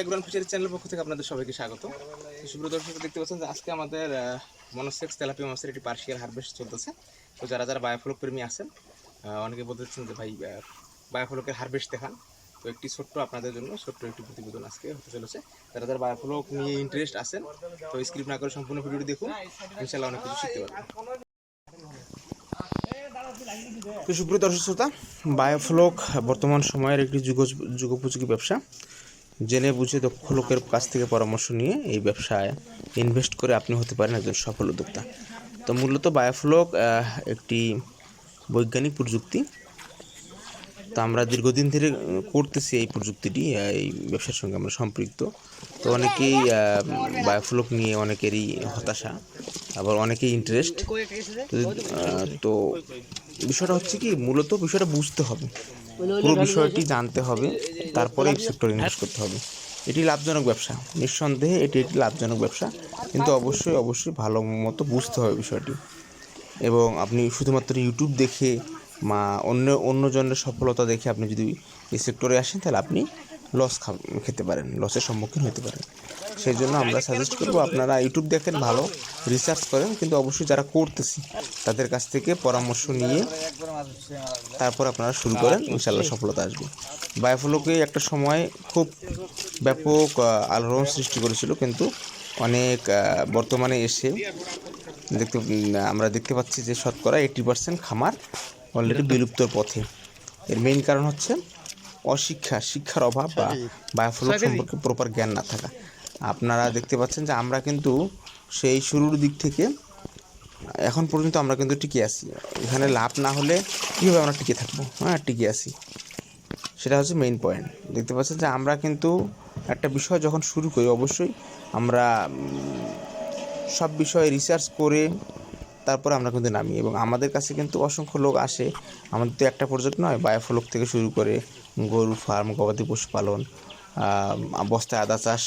যাত্রা এগ্রোন ফিচার চ্যানেলের পক্ষ থেকে আপনাদের সবাইকে স্বাগত। সুপ্রিয় দর্শক, দেখতে পাচ্ছেন যে আজকে আমাদের মনোসেক্স, তেলাপিয়া মাছের একটি পার্সিয়াল হারভেস্ট চলতেছে। তো যারা যারা বায়োফ্লক প্রেমী আছেন অনেকে বলতেছেন যে ভাই বায়োফ্লকের হারভেস্ট দেখান। তো একটি ছোট্ট আপনাদের জন্য ছোট্ট একটি প্রতিবেদন আজকে হতে চলেছে। যারা যারা বায়োফ্লক নিয়ে ইন্টারেস্ট আছেন, তো স্ক্রিপ্ট না করে সম্পূর্ণ ভিডিওটি দেখুন। ইনশাল্লাহ অনেক কিছু শিখতে পারবেন। তো সুপ্রিয় দর্শক শ্রোতা, বায়োফ্লক বর্তমান সময়ের একটি যুগ যুগোপযোগী ব্যবসা। জেনে বুঝে দক্ষ লোকের কাছ থেকে পরামর্শ নিয়ে এই ব্যবসায় ইনভেস্ট করে আপনি হতে পারেন একজন সফল উদ্যোক্তা। তো মূলত বায়োফ্লক একটি বৈজ্ঞানিক প্রযুক্তি। তো আমরা দীর্ঘদিন ধরে করতেছি এই প্রযুক্তিটি এই ব্যবসার সঙ্গে আমরা সম্পৃক্ত। তো অনেকেই বায়োফ্লক নিয়ে অনেকেরই হতাশা, আবার অনেকেই ইন্টারেস্ট তো বিষয়টা হচ্ছে কি, মূলত বিষয়টা বুঝতে হবে। পুরো বিষয়টি জানতে হবে তারপরে এই সেক্টরে ইনভেস্ট করতে হবে। এটি লাভজনক ব্যবসা নিঃসন্দেহে এটি একটি লাভজনক ব্যবসা কিন্তু অবশ্যই অবশ্যই ভালো মতো বুঝতে হবে বিষয়টি। এবং আপনি শুধুমাত্র ইউটিউব দেখে বা অন্য অন্যজনের সফলতা দেখে আপনি যদি এই সেক্টরে আসেন তাহলে আপনি লস খেতে পারেন লসের সম্মুখীন হতে পারেন। সেই জন্য আমরা সাজেস্ট করব আপনারা ইউটিউব দেখেন, ভালো রিসার্চ করেন, কিন্তু অবশ্যই যারা করতেছি, তাদের কাছ থেকে পরামর্শ নিয়ে তারপর আপনারা শুরু করেন ইনশাল্লাহ সফলতা আসবে। বায়োফ্লোকে একটা সময় খুব ব্যাপক আলোড়ন সৃষ্টি করেছিল, কিন্তু অনেক বর্তমানে এসে দেখতে আমরা দেখতে পাচ্ছি যে শতকরা এইটি পার্সেন্ট খামার অলরেডি বিলুপ্তর পথে। এর মেইন কারণ হচ্ছে অশিক্ষা শিক্ষার অভাব বা বায়োফ্লোক সম্পর্কে প্রপার জ্ঞান না থাকা। আপনারা দেখতে পাচ্ছেন যে আমরা কিন্তু সেই শুরুর দিক থেকে এখন পর্যন্ত আমরা কিন্তু টিকে আছি। এখানে লাভ না হলে কীভাবে আমরা টিকে থাকব? হ্যাঁ টিকে আছি। সেটা হচ্ছে মেইন পয়েন্ট দেখতে পাচ্ছেন যে আমরা কিন্তু একটা বিষয় যখন শুরু করি অবশ্যই আমরা সব বিষয়ে রিসার্চ করে তারপর আমরা কিন্তু নামি এবং আমাদের কাছে কিন্তু অসংখ্য লোক আসে। আমাদের তো একটা প্রজেক্ট নয় বায়োফ্লক থেকে শুরু করে গরু ফার্ম, গবাদি পশুপালন বস্তায় আদা চাষ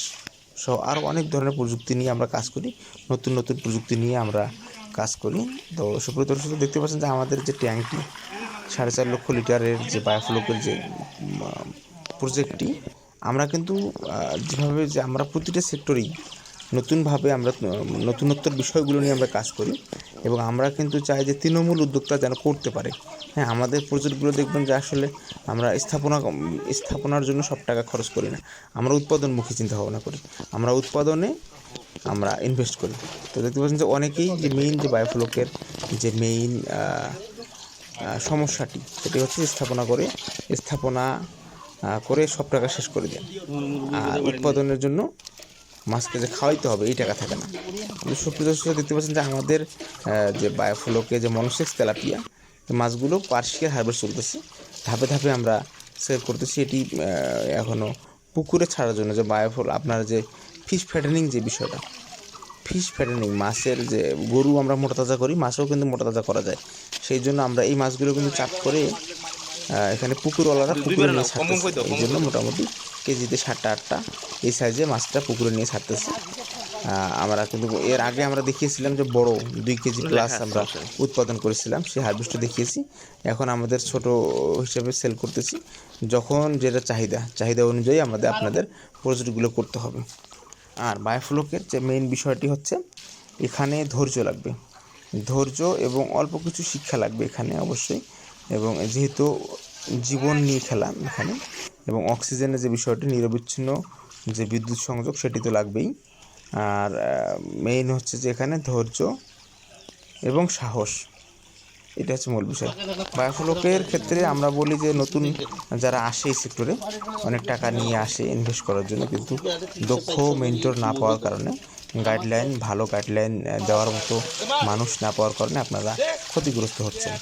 সহ আরও অনেক ধরনের প্রযুক্তি নিয়ে আমরা কাজ করি। নতুন নতুন প্রযুক্তি নিয়ে আমরা কাজ করি। তো সুপ্রিয় দর্শক, দেখতে পাচ্ছেন যে আমাদের যে ট্যাঙ্কটি, সাড়ে চার লক্ষ লিটারের যে বায়োফ্লকের যে প্রজেক্টটি, আমরা কিন্তু যেভাবে যে আমরা প্রতিটা সেক্টরেই নতুনভাবে আমরা আহ, নতুনত্বর বিষয়গুলো নিয়ে আমরা কাজ করি এবং আমরা কিন্তু চাই যে তৃণমূল উদ্যোক্তা যেন করতে পারে। হ্যাঁ আমাদের প্রজেক্টগুলো দেখবেন যে আসলে আমরা স্থাপনা স্থাপনার জন্য সব টাকা খরচ করি না। আমরা উৎপাদনমুখী চিন্তা ভাবনা করি। আমরা উৎপাদনে আমরা ইনভেস্ট করি। তো দেখতে পাচ্ছেন যে অনেকেই যে মেইন যে বায়োফ্লকের যে মেইন সমস্যাটি সেটি হচ্ছে স্থাপনা করে স্থাপনা করে সব টাকা শেষ করে দেন। আর উৎপাদনের জন্য মাছকে যে খাওয়াইতে হবে এই টাকা থাকে না। আপনি সুপ্রিয় দর্শক দেখতে পাচ্ছেন যে আমাদের যে বায়োফ্লোকে যে মনসেক্স তেলাপিয়া মাছগুলো পার্সিয়াল হারভেস্ট চলতেছে। ধাপে ধাপে আমরা সেভ করতেছি। এটি এখনও পুকুরে ছাড়ার জন্য যে বায়োফল আপনার যে ফিশ ফ্যাটেনিং যে বিষয়টা ফিশ ফ্যাটেনিং মাছের যে গরু আমরা মোটা তাজা করি মাছও কিন্তু মোটা তাজা করা যায়। সেই জন্য আমরা এই মাছগুলো কিন্তু চাপ করে এখানে পুকুরওয়ালারা পুকুরে নিয়ে এই জন্য মোটামুটি কেজিতে সাতটা আটটা। এই সাইজে মাছটা পুকুরে নিয়ে ছাড়তেছে। আমরা কিন্তু এর আগে আমরা দেখিয়েছিলাম যে বড় দুই কেজি প্লাস আমরা উৎপাদন করেছিলাম সেই হারভেস্টও দেখিয়েছি। এখন আমাদের ছোট হিসেবে সেল করতেছি। যখন যেটা চাহিদা চাহিদা অনুযায়ী আমাদের আপনাদের প্রজেক্টগুলো করতে হবে। আর বায়োফ্লোকের যে মেইন বিষয়টি হচ্ছে এখানে ধৈর্য লাগবে। ধৈর্য এবং অল্প কিছু শিক্ষা লাগবে এখানে অবশ্যই। এবং যেহেতু জীবন নিয়ে খেলা এখানে। এবং অক্সিজেনের যে বিষয়টি, নিরবিচ্ছিন্ন যে বিদ্যুৎ সংযোগ, সেটি তো লাগবেই। আর মেইন হচ্ছে যে এখানে ধৈর্য এবং সাহস। এটা হচ্ছে মূল বিষয়। বায়োফ্লোকের ক্ষেত্রে আমরা বলি যে নতুন যারা আসে এই সেক্টরে অনেক টাকা নিয়ে আসে ইনভেস্ট করার জন্য, কিন্তু দক্ষ মেন্টর না পাওয়ার কারণে গাইডলাইন ভালো গাইডলাইন দেওয়ার মতো মানুষ না পাওয়ার কারণে আপনারা ক্ষতিগ্রস্ত হচ্ছেন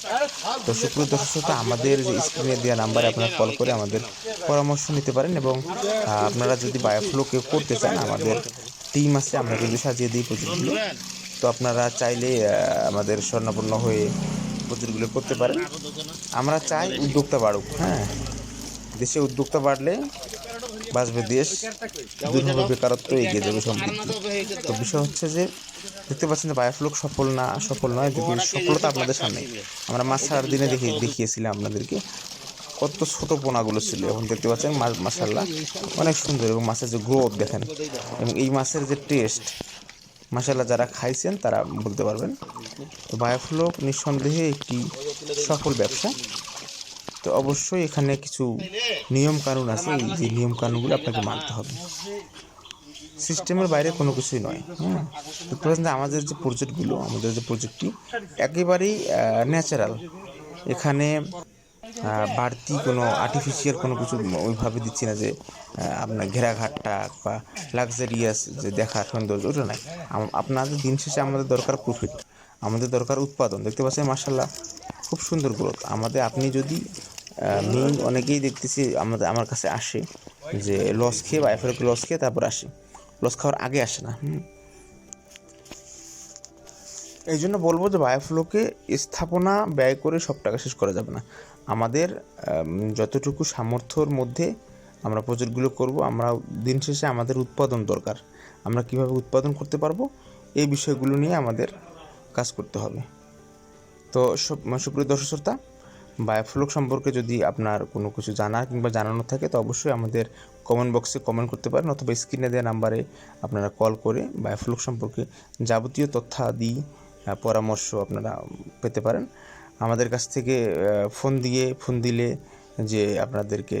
তো সুপ্রিয় দর্শক আমাদের স্ক্রিনে দেওয়া নাম্বারে আপনারা কল করে আমাদের পরামর্শ নিতে পারেন এবং আপনারা যদি বায়োফ্লো কেউ করতে চান, আমাদের টিম আছে, আমরা কিন্তু সাজিয়ে দিই প্রজেক্টগুলো তো আপনারা চাইলে আমাদের স্বর্ণাপন্ন হয়ে প্রজেক্টগুলো করতে পারেন। আমরা চাই উদ্যোক্তা বাড়ুক হ্যাঁ? দেশে উদ্যোক্তা বাড়লে বাঁচবে দেশ দূর হবে বেকারত্ব এগিয়ে যাবে সমৃদ্ধি তো বিষয় হচ্ছে যে, দেখতে পাচ্ছেন যে বায়োফ্লক সফল না, সফল নয় সফলতা আপনাদের সামনে। আমরা মাছ ছাড়ার দিনে দেখি, দেখিয়েছিলাম আপনাদেরকে, কত ছোট পোনাগুলো ছিল। এখন দেখতে পাচ্ছেন মাছ মাসাল্লাহ অনেক সুন্দর এবং মাছের যে গ্রোথ দেখেন। এবং এই মাছের যে টেস্ট মাসাল্লাহ যারা খাইছেন তারা বলতে পারবেন। তো বায়োফ্লোক নিঃসন্দেহে একটি সফল ব্যবসা। তো অবশ্যই এখানে কিছু নিয়ম কানুন আছে যে নিয়ম কানুনগুলো আপনাকে মানতে হবে। সিস্টেমের বাইরে কোনো কিছুই নয় হ্যাঁ যে আমাদের যে প্রজেক্টগুলো, আমাদের যে প্রজেক্টটি, একেবারেই ন্যাচারাল এখানে বাড়তি কোনো আর্টিফিশিয়াল কোনো কিছু ওইভাবে দিচ্ছি না যে আপনার ঘেরাঘাটটা বা লাক্সারিয়াস যে দেখার সৌন্দর্য, ওটা নাই আপনাদের দিন শেষে আমাদের দরকার প্রফিট আমাদের দরকার উৎপাদন। দেখতে পাচ্ছেন মার্শাল্লাহ খুব সুন্দর গ্রোথ আমাদের, আপনি যদি মেইন অনেকেই দেখতেছি আমাদের আমার কাছে আসে যে লস খেয়ে বা এফের লস খেয়ে তারপর আসে। লস খাওয়ার আগে আসে না এই জন্য বলব যে বায়োফ্লোকে স্থাপনা ব্যয় করে সব টাকা শেষ করা যাবে না। আমাদের যতটুকু সামর্থ্যর মধ্যে আমরা প্রজেক্টগুলো করব, আমরা দিন শেষে আমাদের উৎপাদন দরকার। আমরা কীভাবে উৎপাদন করতে পারব, এই বিষয়গুলো নিয়ে আমাদের কাজ করতে হবে। তো সুপ্রিয় দর্শক শ্রোতা বায়োফ্লোক সম্পর্কে যদি আপনার কোনো কিছু জানার কিংবা জানানো থাকে, তো অবশ্যই আমাদের কমেন্ট বক্সে কমেন্ট করতে পারেন অথবা স্ক্রিনে দেওয়া নাম্বারে আপনারা কল করে বায়োফ্লোক সম্পর্কে যাবতীয় তথ্যাদি পরামর্শ আপনারা পেতে পারেন। আমাদের কাছ থেকে ফোন দিয়ে ফোন দিলে যে আপনাদেরকে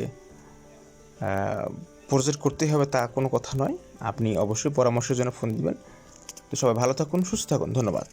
প্রজেক্ট করতেই হবে তা কোনো কথা নয়। আপনি অবশ্যই পরামর্শের জন্য ফোন দিবেন। তো সবাই ভালো থাকুন, সুস্থ থাকুন। ধন্যবাদ।